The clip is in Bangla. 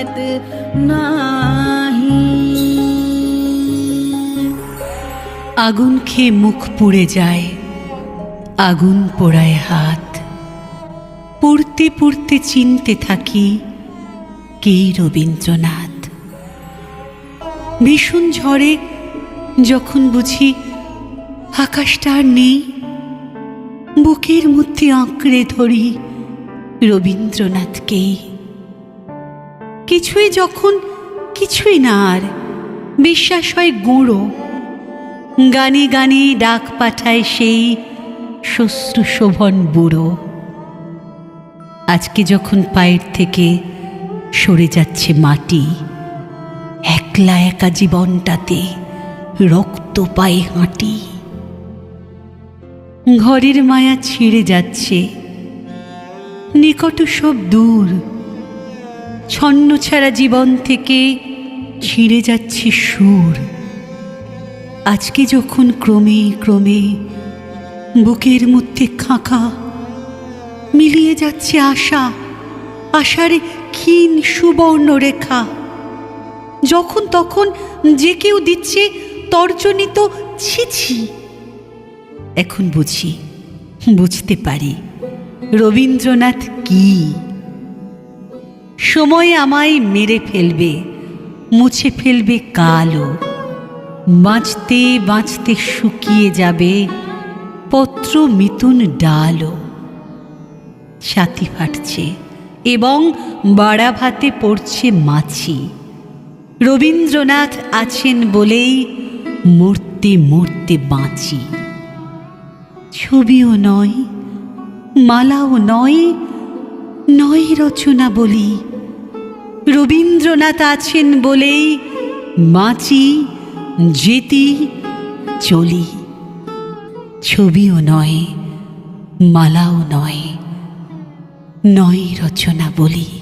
भावत नाही আগুন খেয়ে মুখ পুড়ে যায় আগুন পোড়ায় হাত পুড়তে পুড়তে চিনতে থাকি কে রবীন্দ্রনাথ ভীষণ ঝড়ে যখন বুঝি আকাশটা আর নেই বুকের মধ্যে আঁকড়ে ধরি রবীন্দ্রনাথকেই কিছুই যখন কিছুই না আর। বিশ্বাস হয় গুঁড়ো। গানে গানে ডাক পাঠায় সেই শ্বশ্রু শোভন বুড়ো। আজকে যখন পায়ের থেকে সরে যাচ্ছে মাটি, একলা একা জীবনটাতে রক্ত পায়ে হাঁটি। ঘরের মায়া ছিঁড়ে যাচ্ছে, নিকট সব দূর ছন্ন ছাড়া জীবন থেকে ছিঁড়ে যাচ্ছে সুর। আজকে যখন ক্রমে ক্রমে বুকের মধ্যে খাঁকা মিলিয়ে যাচ্ছে আশা, আশার ক্ষীণ সুবর্ণ রেখা, যখন তখন যে কেউ দিচ্ছে তর্জনিত ছিছি। এখন বুঝি, বুঝতে পারি রবীন্দ্রনাথ কি? সময় আমায় মেরে ফেলবে, মুছে ফেলবে কালো। বাঁচতে বাঁচতে শুকিয়ে যাবে পত্র মিথুন ডালও। ছাতি ফাটছে এবং বাড়া ভাতে পড়ছে মাছি। রবীন্দ্রনাথ আছেন বলেই মূর্তি মূর্তি বাঁচি। ছবিও নয়, মালাও নয় নয় রচনা বলি। রবীন্দ্রনাথ আছেন বলেই মাচি যেতি চলি। ছবিও নয় মালাও নয় নয় রচনা বলি।